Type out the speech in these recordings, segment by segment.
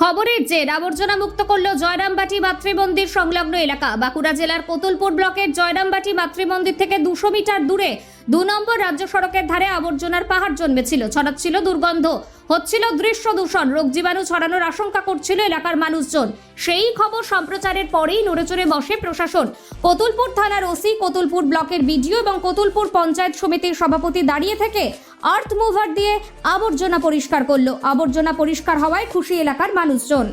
খবরের জের, আবর্জনা মুক্ত করল জয়রামবাটি মাতৃমন্দির সংলগ্ন এলাকা। বাঁকুড়া জেলার কোতুলপুর ব্লকের জয়রামবাটি মাতৃমন্দির থেকে দুশো মিটার দূরে দু নম্বর রাজ্য সড়কের ধারে আবর্জনার পাহাড় জন্মেছিল, ছড়াচ্ছিল দুর্গন্ধ। হচ্ছিল দৃশ্য দূষণ, রোগ জীবাণু ছড়ানোর আশঙ্কা করছিল এলাকার মানুষজন। সেই খবর সম্প্রচারের পরেই নড়েচড়ে বসে প্রশাসন। কতুলপুর থানার ওসি কতুলপুর ব্লকের বিডিও এবং কতুলপুর পঞ্চায়েত সমিতির সভাপতি দাঁড়িয়ে থেকে আর্থ মুভার দিয়ে আবর্জনা পরিষ্কার করল। আবর্জনা পরিষ্কার হওয়ায় খুশি এলাকার মানুষজন।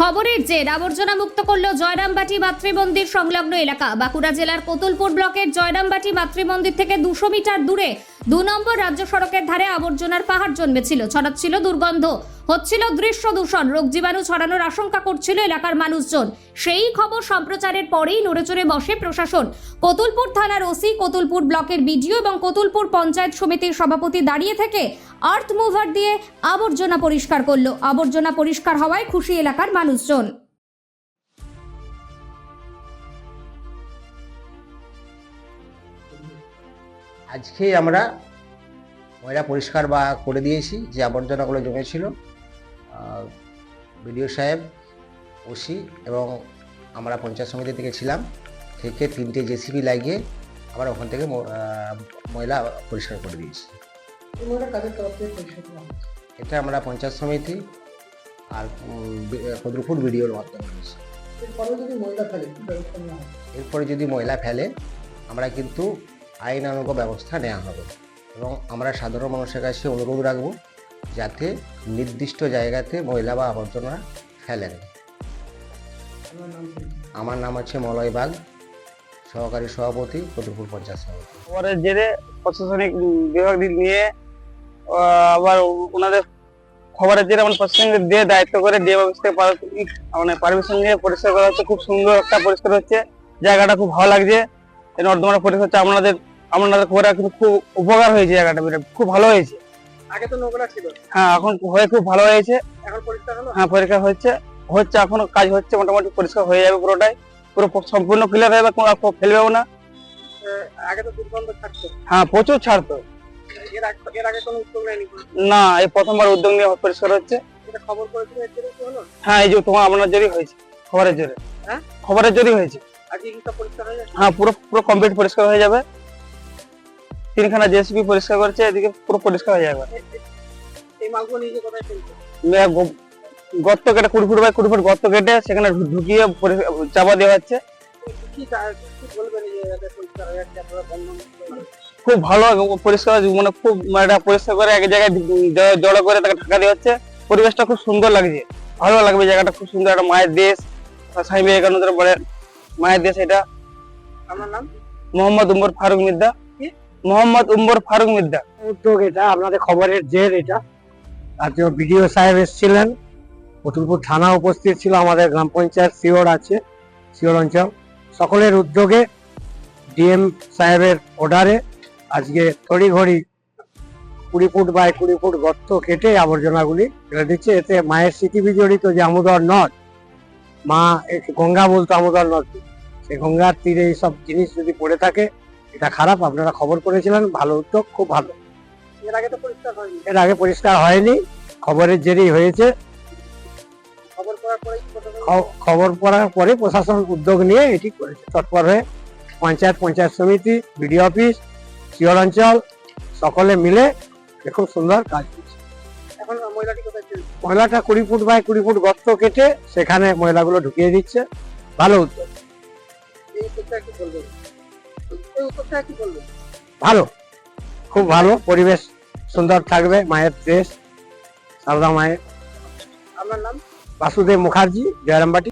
খবরের জের, আবর্জনা মুক্ত করল জয়রামবাটি মাতৃমন্দির সংলগ্ন এলাকা। বাঁকুড়া জেলার কোতুলপুর ব্লকের জয়রামবাটি মাতৃমন্দির থেকে দুশো মিটার দূরে দু নম্বর রাজ্য সড়কের ধারে আবর্জনার পাহাড় জন্মেছিল, ছড়াচ্ছিল দুর্গন্ধ। হচ্ছিল দৃশ্য দূষণ, রোগ জীবাণু ছড়ানোর আশঙ্কা করছিল এলাকার মানুষজন। সেই খবর সম্প্রচারের পরেই নড়েচড়ে বসে প্রশাসন। কতুলপুর থানার ওসি, কতুলপুর ব্লকের বিডিও এবং কতুলপুর পঞ্চায়েত সমিতির সভাপতি দাঁড়িয়ে থেকে আর্থ মুভার দিয়ে আবর্জনা পরিষ্কার করল। আবর্জনা পরিষ্কার হওয়ায় খুশি এলাকার মানুষজন। আজকে আমরা ময়লা পরিষ্কার বা করে দিয়েছি যে আবর্জনাগুলো জমেছিল বিডিও সাহেব ওসি এবং আমরা পঞ্চায়েত সমিতি থেকে ছিলাম। থেকে তিনটে জেসিবি লাগিয়ে আমরা ওখান থেকে ময়লা পরিষ্কার করে দিয়েছি। এটা আমরা পঞ্চায়েত সমিতি আর কদ্রপুর বিডিওর মাধ্যমে হয়েছে এরপরে যদি ময়লা ফেলে আমরা কিন্তু আইনানুগ ব্যবস্থা নেওয়া হবে। এবং আমরা সাধারণ মানুষের কাছে অনুরোধ রাখব যাতে নির্দিষ্ট জায়গাতে ময়লা বা আবর্জনা ফেলেন আমার নাম হচ্ছে মলয় বাগ, সহকারী সভাপতি কতুলপুর পঞ্চায়েত খবরের জেরে প্রশাসনিক বিভাগ নিয়ে আবার ওনাদের খবরের জেরে আমার প্রশাসনিক দিয়ে দায়িত্ব করে অফিস থেকে মানে পারমিশন নিয়ে পরিষ্কার করা হচ্ছে। খুব সুন্দর একটা পরিষ্কার হচ্ছে। জায়গাটা খুব ভালো লাগছে। নর্দমাটা পরিষ্কার হচ্ছে। আপনাদের আপনাদের করে কিন্তু খুব উপকার হয়েছে জায়গাটা খুব ভালো হয়েছে। আগে তো নোংরা ছিল। হ্যাঁ এখন হয়ে খুব ভালো হয়েছে। এখন পরিষ্কার হলো? হ্যাঁ পরিষ্কার হচ্ছে। হচ্ছে এখনও কাজ হচ্ছে মোটামুটি পরিষ্কার হয়ে যাবে পুরোটাই। পুরো সম্পূর্ণ ক্লিয়ার হয়ে যাবে কোনো ফেলবেও না। আগে তো দুর্গন্ধ থাকতো হ্যাঁ প্রচুর ছাড়তো। এর আগে কোনো উদ্যোগ নেয়নি না এই প্রথমবার উদ্যোগ নিয়ে পরিষ্কার হচ্ছে। এটা খবর করেছিল এর জন্য কি হলো? হ্যাঁ এই যে তোমার আপনার জোরই হয়েছে খবরের জোরে। হ্যাঁ? খবরের জোরই হয়েছে। আজকে কি সব পরিষ্কার হয়ে যাচ্ছে হ্যাঁ পুরো পুরো কমপ্লিট পরিষ্কার হয়ে যাবে। তিনখানা জেসিপি পরিষ্কার করছে এদিকে পুরো পরিষ্কার হয়ে যাবে গর্ত কেটে কুড়ি ফুট বাই কুড়ি ফুট গর্ত কেটে সেখানে ঢুকিয়ে চাপা দেওয়া হচ্ছে? খুব ভালো পরিষ্কার মানে খুব মানে পরিষ্কার করে এক জায়গায় জড়ো করে তাকে ঢাকা দেওয়া হচ্ছে। পরিবেশটা খুব সুন্দর লাগছে ভালো লাগবে জায়গাটা খুব সুন্দর একটা মায়ের দেশ স্বামী বিবেকানন্দের বলে মায়ের দেশ এটা। আমার নাম? মোহাম্মদ উমর ফারুক মিদ্দা? মোহাম্মদ উম্বর ফারুক মিদ্দা। উদ্যোগ এটা, আপনাদের খবরের জের এটা। আজকে বিডিও সাহেব এসেছিলেন। কতুলপুর থানা উপস্থিত ছিল, আমাদের গ্রাম পঞ্চায়েত শিওর আছে শিওর অঞ্চল। সকলের উদ্যোগে ডিএম সাহেবের অর্ডারে আজকে তড়িঘড়ি কুড়ি ফুট বাই কুড়ি ফুট গর্ত কেটে আবর্জনাগুলি ফেলে দিচ্ছে। এতে মায়ের স্মৃতি বিজড়িত যে আমোদর নদ, মা গঙ্গা বলতো আমোদর নদ সেই গঙ্গার তীরে এইসব জিনিস যদি পড়ে থাকে এটা খারাপ আপনারা খবর করেছিলেন ভালো উদ্যোগ খুব ভালো। এর আগে তো পরিষ্কার হয়নি। এর আগে পরিষ্কার হয়নি খবরের জেরেই হয়েছে। খবর পড়ার পরে প্রশাসন উদ্যোগ নিয়ে এটি করেছে। তৎপর হয়ে পঞ্চায়েত পঞ্চায়েত সমিতি বিডিও অফিস শিওর অঞ্চল সকলে মিলে খুব সুন্দর কাজ করছে। এখন ময়লাটা কুড়ি ফুট বাই কুড়ি ফুট গর্ত কেটে সেখানে ময়লাগুলো ঢুকিয়ে দিচ্ছে। ভালো উদ্যোগ। ভালো। খুব ভালো। পরিবেশ সুন্দর থাকবে মায়ের দেশ সারদা মায়ের। নাম? বাসুদেব মুখার্জি জয়রামবাটি।